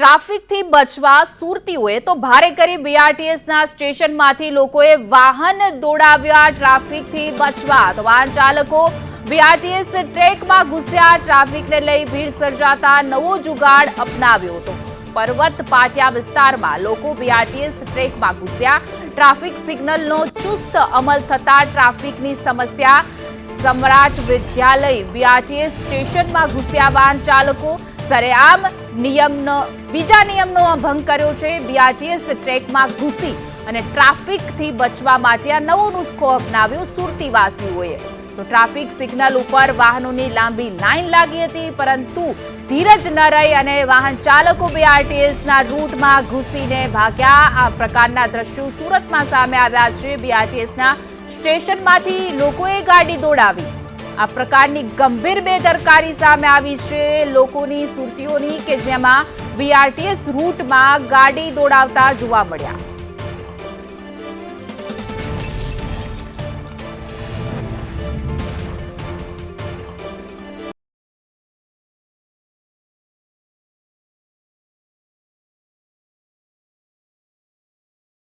ટ્રાફિકથી બચવા સુરતીઓએ તો ભારે કરી બીઆરટીએસના સ્ટેશનમાંથી લોકોએ વાહન દોડાવ્યા ટ્રાફિકથી બચવા. તો વાહન ચાલકો બીઆરટીએસ ટ્રેકમાં ઘૂસ્યા, ટ્રાફિકને લઈ ભીડ સર્જાતા નવો જુગાડ અપનાવ્યો હતો. પર્વત પાટિયા વિસ્તારમાં લોકો બીઆરટીએસ ટ્રેકમાં ઘૂસ્યા. ટ્રાફિક સિગ્નલનો ચુસ્ત અમલ થતા ટ્રાફિકની સમસ્યા સમ્રાટ વિદ્યાલય બીઆરટીએસ સ્ટેશનમાં ઘૂસ્યા વાહન ચાલકો સરેઆમ નિયમનો, બીજા નિયમનો ભંગ કર્યો છે. બીઆરટીએસ ટ્રેકમાં ઘૂસી અને ટ્રાફિકથી બચવા માટે આ નવો નુસ્ખો અપનાવ્યો સુરતીવાસીઓએ. તો ટ્રાફિક સિગ્નલ ઉપર વાહનોની લાંબી લાઈન લાગી હતી, પરંતુ ધીરજ ન રહી અને વાહન ચાલકો બીઆરટીએસના રૂટમાં ઘૂસીને ભાગ્યા. આ પ્રકારના દ્રશ્યો સુરતમાં સામે આવ્યા છે. બીઆરટીએસના સ્ટેશનમાંથી લોકોએ ગાડી દોડાવી. આ પ્રકારની ગંભીર બેદરકારી સામે આવી છે લોકોની સુરતીઓની કે જેમાં બીઆરટીએસ રૂટમાં ગાડી દોડાવતા જોવા મળ્યા.